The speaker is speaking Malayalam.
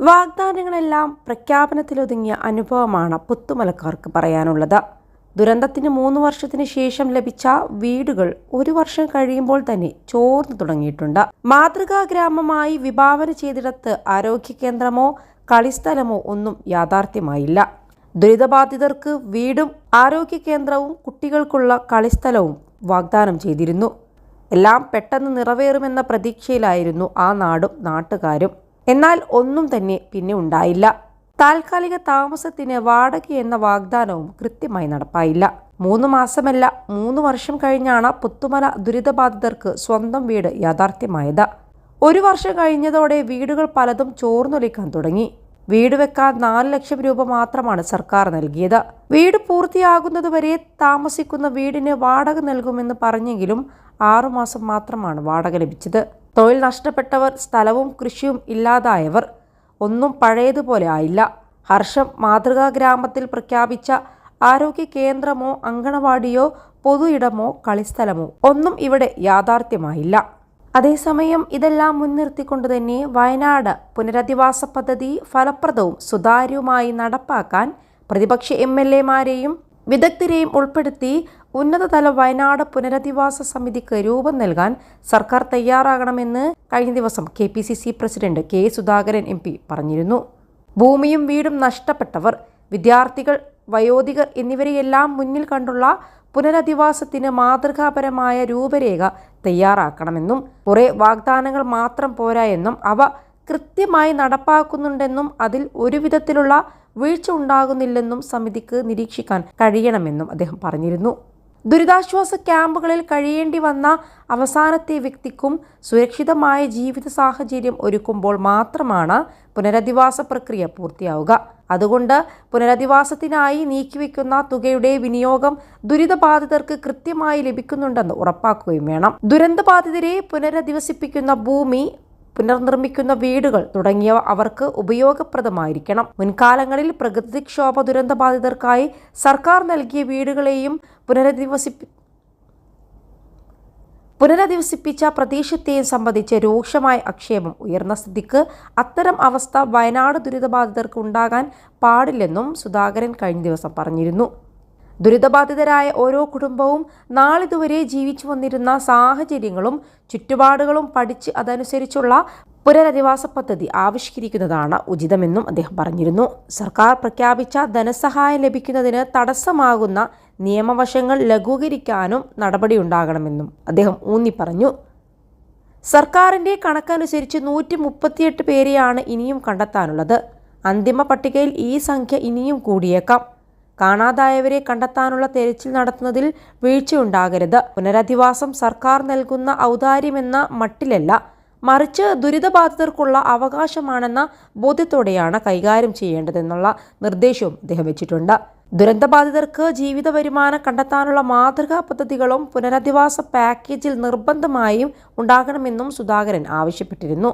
വാഗ്ദാനങ്ങളെല്ലാം പ്രഖ്യാപനത്തിലൊതുങ്ങിയ അനുഭവമാണ് പുത്തുമലക്കാർക്ക് പറയാനുള്ളത്. ദുരന്തത്തിന് മൂന്ന് വർഷത്തിന് ശേഷം ലഭിച്ച വീടുകൾ ഒരു വർഷം കഴിയുമ്പോൾ തന്നെ ചോർന്നു തുടങ്ങിയിട്ടുണ്ട്. മാതൃകാ ഗ്രാമമായി വിഭാവന ചെയ്തിടത്ത് ആരോഗ്യ കേന്ദ്രമോ കളിസ്ഥലമോ ഒന്നും യാഥാർത്ഥ്യമായില്ല. ദുരിതബാധിതർക്ക് വീടും ആരോഗ്യ കേന്ദ്രവും കുട്ടികൾക്കുള്ള കളിസ്ഥലവും വാഗ്ദാനം ചെയ്തിരുന്നു. എല്ലാം പെട്ടെന്ന് നിറവേറുമെന്ന പ്രതീക്ഷയിലായിരുന്നു ആ നാടും നാട്ടുകാരും. എന്നാൽ ഒന്നും തന്നെ പിന്നെ ഉണ്ടായില്ല. താൽക്കാലിക താമസത്തിന് വാടക എന്ന വാഗ്ദാനവും കൃത്യമായി നടപ്പായില്ല. മൂന്ന് മാസമല്ല മൂന്ന് വർഷം കഴിഞ്ഞാണ് പുത്തുമല ദുരിതബാധിതർക്ക് സ്വന്തം വീട് യാഥാർത്ഥ്യമായത്. ഒരു വർഷം കഴിഞ്ഞതോടെ വീടുകൾ പലതും ചോർന്നൊലിക്കാൻ തുടങ്ങി. വീട് വെക്കാൻ നാല് ലക്ഷം രൂപ മാത്രമാണ് സർക്കാർ നൽകിയത്. വീട് പൂർത്തിയാകുന്നതുവരെ താമസിക്കുന്ന വീടിന് വാടക നൽകുമെന്ന് പറഞ്ഞെങ്കിലും ആറുമാസം മാത്രമാണ് വാടക ലഭിച്ചത്. തൊഴിൽ നഷ്ടപ്പെട്ടവർ സ്ഥലവും കൃഷിയും ഇല്ലാതായവർ ഒന്നും പഴയതുപോലെ ആയില്ല. ഹർഷം മാതൃകാ ഗ്രാമത്തിൽ പ്രഖ്യാപിച്ച ആരോഗ്യ കേന്ദ്രമോ അങ്കണവാടിയോ പൊതു ഇടമോ കളിസ്ഥലമോ ഒന്നും ഇവിടെ യാഥാർത്ഥ്യമായില്ല. അതേസമയം ഇതെല്ലാം മുൻനിർത്തിക്കൊണ്ട് തന്നെ വയനാട് പുനരധിവാസ പദ്ധതി ഫലപ്രദവും സുതാര്യവുമായി നടപ്പാക്കാൻ പ്രതിപക്ഷ എം എൽ എമാരെയും വിദഗ്ധരെയും ഉൾപ്പെടുത്തി ഉന്നതതല വയനാട് പുനരധിവാസ സമിതിക്ക് രൂപം നൽകാൻ സർക്കാർ തയ്യാറാകണമെന്ന് കഴിഞ്ഞ ദിവസം K P C C president K Sudhakaran M P പറഞ്ഞിരുന്നു. ഭൂമിയും വീടും നഷ്ടപ്പെട്ടവർ വിദ്യാർത്ഥികൾ വയോധികർ എന്നിവരെയെല്ലാം മുന്നിൽ കണ്ടുള്ള പുനരധിവാസത്തിന് മാതൃകാപരമായ രൂപരേഖ തയ്യാറാക്കണമെന്നും കുറെ വാഗ്ദാനങ്ങൾ മാത്രം പോരാ എന്നും അവ കൃത്യമായി നടപ്പാക്കുന്നുണ്ടെന്നും അതിൽ ഒരുവിധത്തിലുള്ള വീഴ്ച ഉണ്ടാകുന്നില്ലെന്നും സമിതിക്ക് നിരീക്ഷിക്കാൻ കഴിയണമെന്നും അദ്ദേഹം പറഞ്ഞിരുന്നു. ദുരിതാശ്വാസ ക്യാമ്പുകളിൽ കഴിയേണ്ടി വന്ന അവസാനത്തെ വ്യക്തിക്കും സുരക്ഷിതമായ ജീവിത സാഹചര്യം ഒരുക്കുമ്പോൾ മാത്രമാണ് പുനരധിവാസ പ്രക്രിയ പൂർത്തിയാവുക. അതുകൊണ്ട് പുനരധിവാസത്തിനായി നീക്കിവെക്കുന്ന തുകയുടെ വിനിയോഗം ദുരിതബാധിതർക്ക് കൃത്യമായി ലഭിക്കുന്നുണ്ടെന്ന് ഉറപ്പാക്കുകയും വേണം. ദുരന്തബാധിതരെ പുനരധിവസിപ്പിക്കുന്ന ഭൂമി പുനർനിർമ്മിക്കുന്ന വീടുകൾ തുടങ്ങിയവ അവർക്ക് ഉപയോഗപ്രദമായിരിക്കണം. മുൻകാലങ്ങളിൽ പ്രകൃതിക്ഷോഭ ദുരന്ത ബാധിതർക്കായി സർക്കാർ നൽകിയ വീടുകളെയും പുനരധിവസിപ്പി പുനരധിവസിപ്പിച്ച പ്രദേശത്തെയും സംബന്ധിച്ച് രൂക്ഷമായ ആക്ഷേപം ഉയർന്ന സ്ഥിതിക്ക് അത്തരം അവസ്ഥ വയനാട് ദുരിതബാധിതർക്ക് ഉണ്ടാകാൻ പാടില്ലെന്നും സുധാകരൻ കഴിഞ്ഞ ദിവസം പറഞ്ഞിരുന്നു. ദുരിതബാധിതരായ ഓരോ കുടുംബവും നാളിതുവരെ ജീവിച്ചു വന്നിരുന്ന സാഹചര്യങ്ങളും ചുറ്റുപാടുകളും പഠിച്ച് അതനുസരിച്ചുള്ള പുനരധിവാസ പദ്ധതി ആവിഷ്കരിക്കുന്നതാണ് ഉചിതമെന്നും അദ്ദേഹം പറഞ്ഞിരുന്നു. സർക്കാർ പ്രഖ്യാപിച്ച ധനസഹായം ലഭിക്കുന്നതിന് തടസ്സമാകുന്ന നിയമവശങ്ങൾ ലഘൂകരിക്കാനും നടപടിയുണ്ടാകണമെന്നും അദ്ദേഹം ഊന്നി പറഞ്ഞു സർക്കാരിന്റെ കണക്കനുസരിച്ച് നൂറ്റി മുപ്പത്തിയെട്ട് പേരെയാണ് ഇനിയും കണ്ടെത്താനുള്ളത്. അന്തിമ പട്ടികയിൽ ഈ സംഖ്യ ഇനിയും കൂടിയേക്കാം. കാണാതായവരെ കണ്ടെത്താനുള്ള തെരച്ചിൽ നടത്തുന്നതിൽ വീഴ്ചയുണ്ടാകരുത്. പുനരധിവാസം സർക്കാർ നൽകുന്ന ഔദാര്യമെന്ന മട്ടിലല്ല മറിച്ച് ദുരിതബാധിതർക്കുള്ള അവകാശമാണെന്ന ബോധ്യത്തോടെയാണ് കൈകാര്യം ചെയ്യേണ്ടതെന്നുള്ള നിർദ്ദേശവും അദ്ദേഹം വെച്ചിട്ടുണ്ട്. ദുരന്തബാധിതർക്ക് ജീവിത വരുമാനം കണ്ടെത്താനുള്ള മാതൃകാ പദ്ധതികളും പുനരധിവാസ പാക്കേജിൽ നിർബന്ധമായും ഉണ്ടാകണമെന്നും സുധാകരൻ ആവശ്യപ്പെട്ടിരുന്നു.